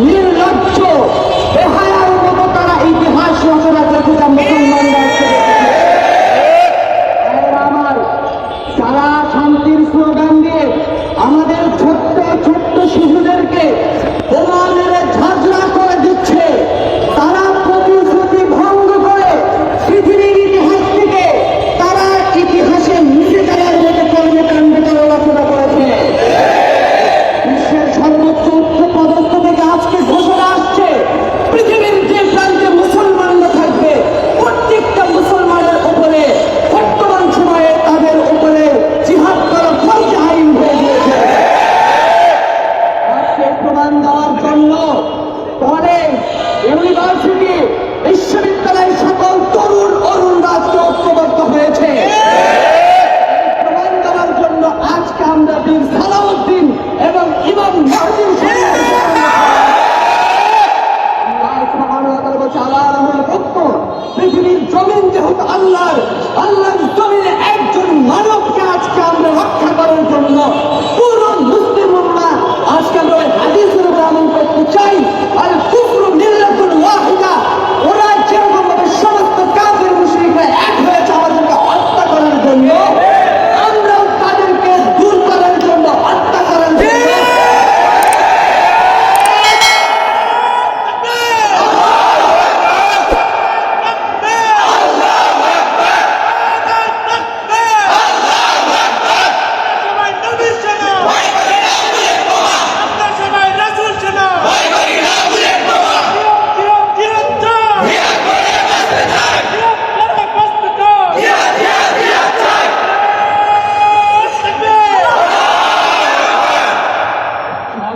Yeah.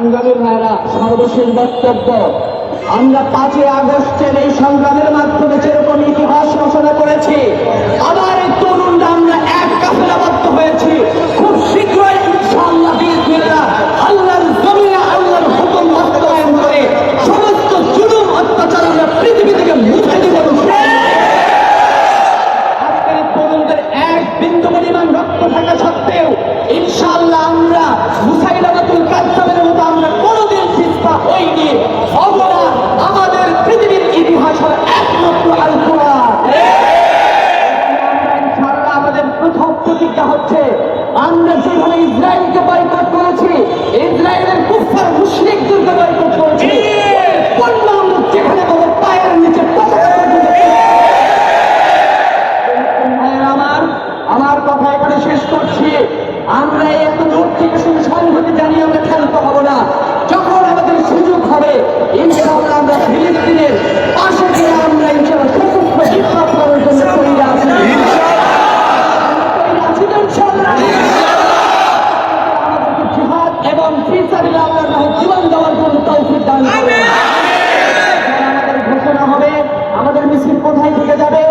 সংগ্রামের ভাইরা, সর্বশেষ বক্তব্য। আমরা পাঁচই আগস্টের এই সংগ্রামের মাধ্যমে যেরকম ইতিহাস রচনা করেছি, আবার এই তরুণরা আমরা এক কাফেলাবদ্ধ হয়েছি। খুব শীঘ্রই ইনশাআল্লাহ আল্লাহর জমিনে আল্লাহর হুকুম বাস্তবায়ন করে সমস্ত জুলুম, অত্যাচার আমরা পৃথিবী থেকে মুছে দিব। আজকের তরুণদের এক বিন্দু পরিমাণ রক্ত থাকা সত্ত্বেও আমরা আমাদের পৃথিবীর ইতিহাস হল একমাত্র আল আমাদের প্রথম প্রতিজ্ঞা হচ্ছে আমরা যেভাবে এবং ফিরসাবিল আল্লাহর রাহে জীবন দেওয়ার জন্য তৌফিক দান করুন। আমাদের ঘোষণা হবে আমাদের মিছিল কোথায় থেকে যাবে?